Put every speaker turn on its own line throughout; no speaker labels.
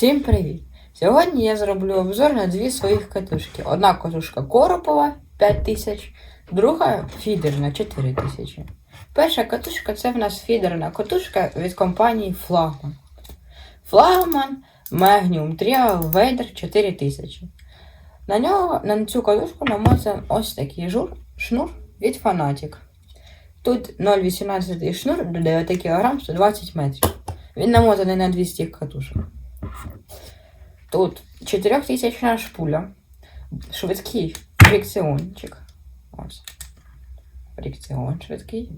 Всім привіт! Сьогодні я зроблю обзор на дві своїх катушки. Одна катушка коропова 5000, друга фідерна 4000. Перша катушка це в нас фідерна катушка від компанії Flagman. Flagman Magnum Trio Vader 4000. На, нього, на цю катушку намотан ось такий жур, шнур від Fanatic. Тут 0,18 шнур до 9 кг 120 метрів. Він намотаний на 200 катушок. Тут 4000 шпуля. Швидкий фрикціончик. Ось. Фрикціон швидкий.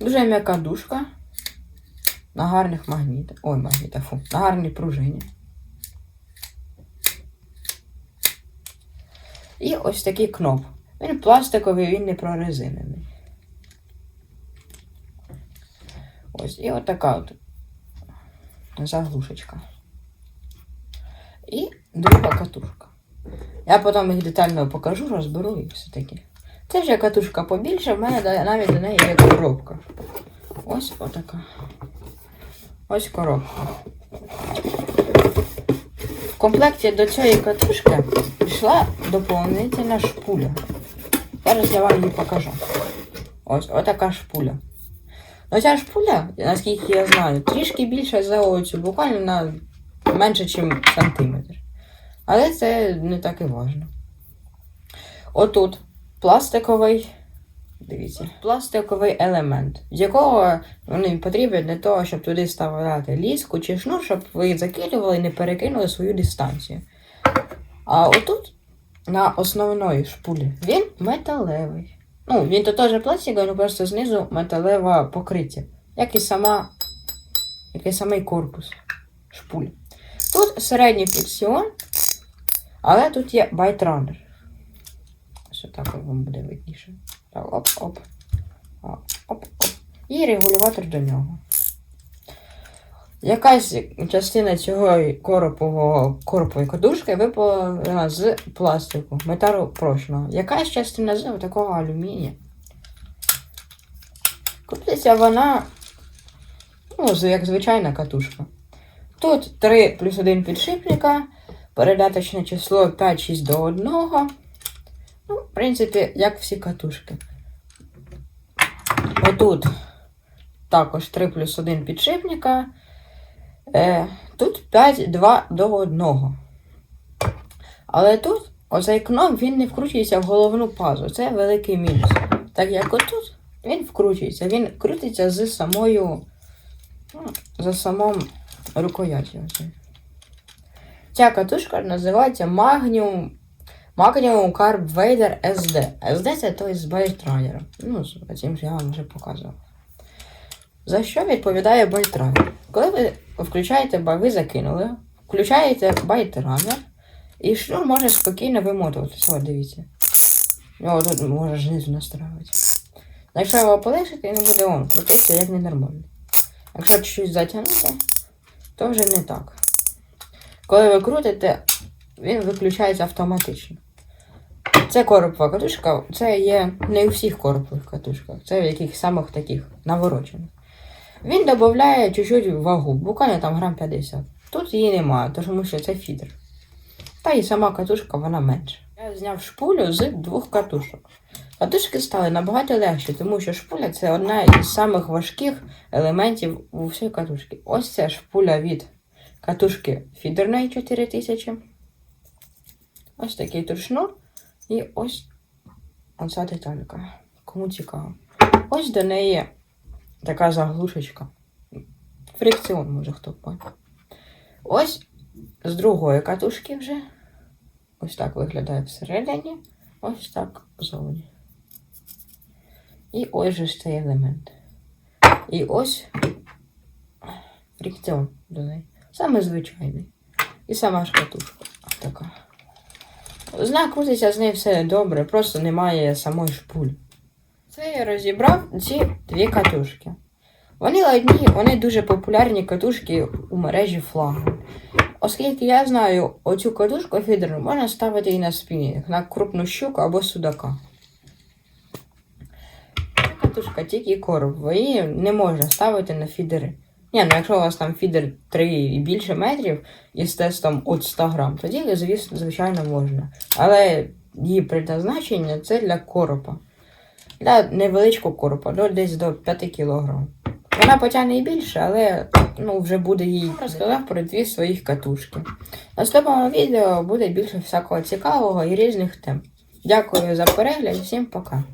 Дуже м'яка дужка. На гарних магнітах. Ой, магнітах, фу. На гарній пружині. І ось такий кноп. Він пластиковий, він не прорезинений. Ось, і от така от заглушечка. Друга катушка. Я потім їх детально покажу, розберу і все таке. Це вже катушка побільше, в мене навіть до неї є коробка. Ось отака. Ось коробка. В комплекті до цієї катушки пішла доповнительна шпуля. Зараз я вам її покажу. Ось отака шпуля. Ну ця шпуля, наскільки я знаю, трішки більша за оцю, буквально на менше, ніж сантиметр. Але це не так і важно. Отут пластиковий, дивіться, пластиковий елемент, з якого вони потрібні для того, щоб туди ставляти ліску чи шнур, щоб ви закидували і не перекинули свою дистанцію. А отут, на основної шпулі, він металевий. Ну, він тут теж пластиковий, але просто знизу металеве покриття. Як і сама, як і самий корпус шпулі. Тут середній фрикціон, але тут є байтранер. Ось так вам буде видніше. Так, оп, оп. А, Оп, оп. І регулюватор до нього. Якась частина цього коропового коропової кадушки випала з пластику, металу прочного. Якась частина з такого алюмінія. Крутиться вона, ну, як звичайна катушка. Тут 3 плюс 1 підшипника, передаточне число 5-6 до 1. Ну, в принципі, як всі катушки. Отут також 3 плюс 1 підшипника. Е, тут 5, 2 до 1. Але тут оцей кнop він не вкручується в головну пазу. Це великий мінус. Так як отут він вкручується, він крутиться з самою. ну, За самим рукояттю. Ця катушка називається Magnum, Magnum Carb Vader SD. SD це той з байтрайером. Ну, з цим я вам вже показував. За що відповідає байтрайер? Коли ви включаєте, ви закинули, включаєте байтранер, і шнур може спокійно вимотуватися. От дивіться. Його тут може знизу настраювати. Якщо його полишити, він буде он, крутитися як ненормальний. Якщо чуть-чуть затягнути, то вже не так. Коли ви крутите, він виключається автоматично. Це коропова катушка, це є не у всіх коропових катушках, це в яких самих таких наворочених. Він додає чуть-чуть вагу, буквально там грам 50. Тут її немає, тому що це фідер. Та і сама катушка вона менша. Я зняв шпулю з двох катушок. Катушки стали набагато легші, тому що шпуля це одна із самих важких елементів у всій катушці. Ось це шпуля від катушки фідерної 4000. Ось такий тут. І ось оця деталька. Кому цікаво. Ось до неї така заглушечка. Фрикціон, може хто понял. Ось з другої катушки вже. Ось так виглядає всередині. Ось так зовні. І ось же цей елемент. І ось фрикціон до неї. Саме звичайний. І сама шкатушка. Така. Знак крутиться з нею все добре, просто немає самої шпулі. Це я розібрав ці дві катушки. Вони одні, вони дуже популярні катушки у мережі флагу. Оскільки я знаю, оцю катушку фідерну можна ставити і на спінінг, на крупну щуку або судака. Ця катушка тільки короб, її не можна ставити на фідери. Ні, ну якщо у вас там фідер 3 і більше метрів і з тестом от 100 грам, тоді, звісно, звичайно, можна. Але її предназначення це для коропа. Для невеличкого коропа, до, десь до 5 кг. Вона потягне і більше, але ну, вже буде їй розказав про дві своїх катушки. Наступному відео буде більше всякого цікавого і різних тем. Дякую за перегляд, всім пока.